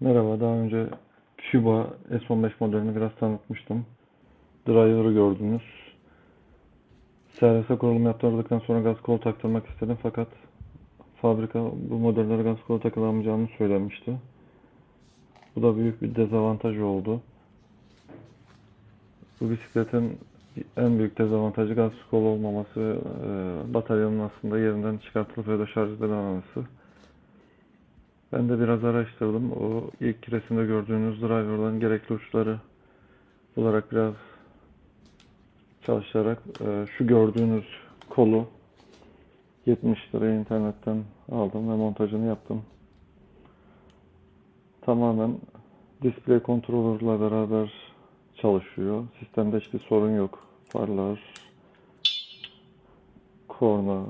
Merhaba, daha önce Cuba S15 modelini biraz tanıtmıştım. Driver'ı gördünüz. Servise kurulum yaptırdıktan sonra gaz kolu taktırmak istedim fakat fabrika bu modellere gaz kolu takılamayacağını söylemişti. Bu da büyük bir dezavantaj oldu. Bu bisikletin en büyük dezavantajı gaz kolu olmaması ve e, bataryanın aslında yerinden çıkartılıp ya da şarj edilememesi. Ben de biraz araştırdım. O ilk resimde gördüğünüz driver'dan gerekli uçları bularak biraz çalışarak e, şu gördüğünüz kolu 70 liraya internetten aldım ve montajını yaptım. Tamamen display controller'la beraber çalışıyor. Sistemde hiçbir sorun yok. Farlar, korna,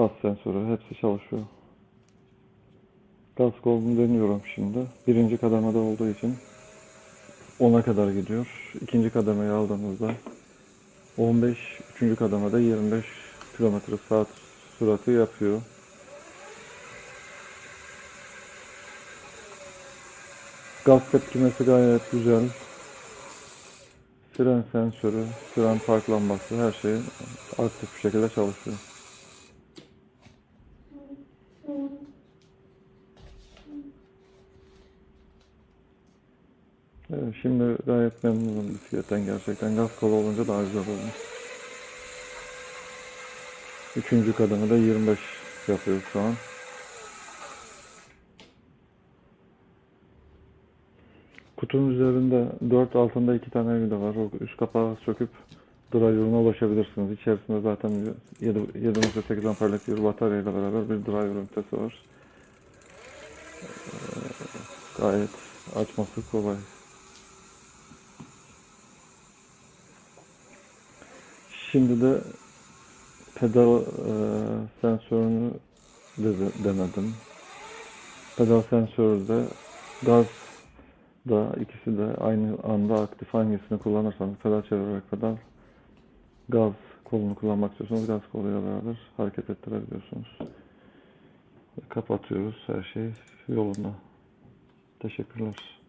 Pas sensörü hepsi çalışıyor. Gaz kolunu deniyorum şimdi. Birinci kademede olduğu için 10'a kadar gidiyor. İkinci kademeyi aldığımızda 15, üçüncü kademede 25 km saat sürati yapıyor. Gaz tepkimesi gayet güzel. Fren sensörü, fren park lambası her şey aktif bir şekilde çalışıyor. Evet, şimdi gayet memnunum bisikletten gerçekten. Gaz kolu olunca daha güzel olmuş. Üçüncü kademede 25 yapıyor şu an. Kutunun üzerinde 4 altında 2 tane vida var. O üst kapağı söküp driver'ına ulaşabilirsiniz. İçerisinde zaten 7.8 amperlik bir bataryayla beraber bir driver ünitesi var. Ee, Gayet açması kolay. Şimdi de pedal e, sensörünü de, denedim. Pedal sensörü de gaz da ikisi de aynı anda aktif hangisini kullanırsanız pedal çevirerek pedal gaz kolunu kullanmak istiyorsanız gaz koluyla beraber hareket ettirebiliyorsunuz. Kapatıyoruz her şey yolunda. Teşekkürler.